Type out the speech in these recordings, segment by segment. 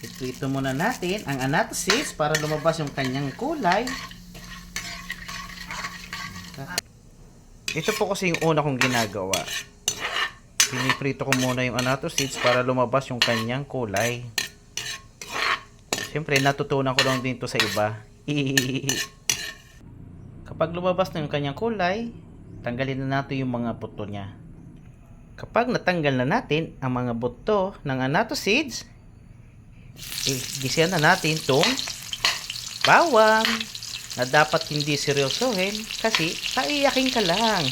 Iprito muna natin ang anatosis para lumabas yung kanyang kulay. Ito po kasi yung una kong ginagawa. Piniprito ko muna yung anatosis para lumabas yung kanyang kulay. Siyempre, natutunan ko lang din to sa iba. Kapag lumabas na yung kanyang kulay, tanggalin na natin yung mga buto niya. Kapag natanggal na natin ang mga buto ng anatoseeds, igisihan na natin itong bawang na dapat hindi seryosohin kasi paiyakin ka lang.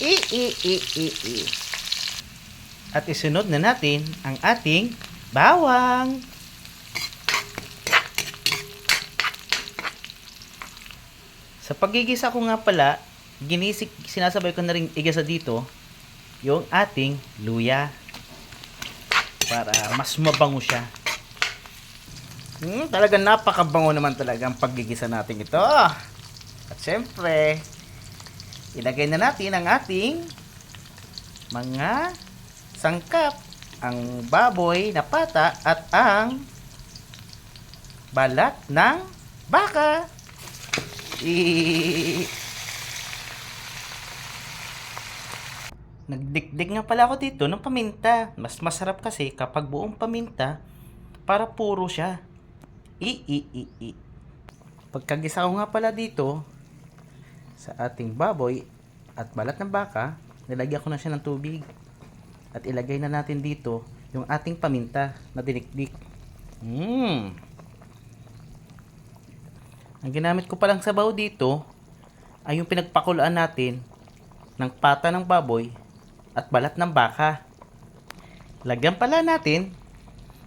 I, i, i, i, i. At isunod na natin ang ating bawang. Sa pagigisa ko nga pala, ginisik, sinasabay ko na rin igisa dito yung ating luya para mas mabango siya. Hmm, talagang napakabango naman talaga ang paggigisa natin ito. At syempre, ilagay na natin ang ating mga sangkap. Ang baboy na pata at ang balat ng baka. I- Nagdikdik nga pala ako dito ng paminta. Mas masarap kasi kapag buong paminta para puro siya. I, i, i, i. Pagkagisa ko nga pala dito sa ating baboy at balat ng baka, nilagyan ko na siya ng tubig. At ilagay na natin dito yung ating paminta na dinikdik. Mmm. Ang ginamit ko palang sabaw dito ay yung pinagpakulaan natin ng pata ng baboy at balat ng baka. Lagyan pala natin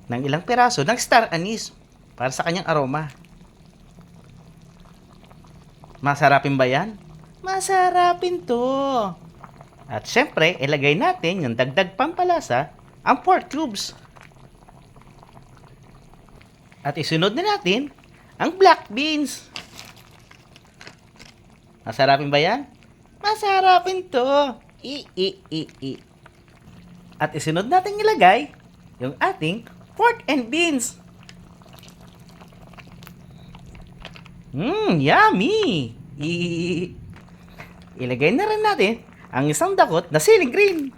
ng ilang piraso ng star anise para sa kanyang aroma. Masarapin ba yan? Masarapin to. At syempre, ilagay natin yung dagdag pampalasa, ang pork cubes. At isunod na natin ang black beans. Masarapin ba yan? Masarapin to. I, i, i, i. At isunod natin ilagay yung ating pork and beans. Mmm, yummy! I, ilagay na rin natin ang isang dakot na siling green.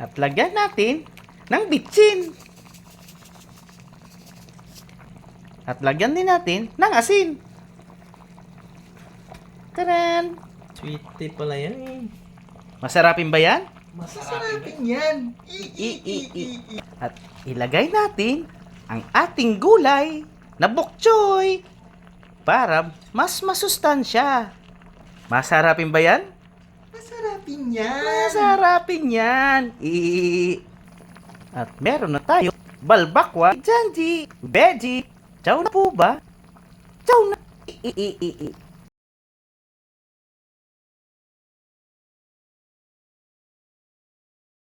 At lagyan natin ng bitchin. At lagyan din natin ng asin. Taran! Sweet tea pala yan eh. Masarapin ba yan? Masarapin yan. I, i, i. At ilagay natin ang ating gulay na bok choy para mas masustansya. Masarapin ba yan? Masarapin yan. Masarapin yan. I At meron na tayo balbakwa, janji, veggie. Chow na po ba? Chow na. I, i, i, i.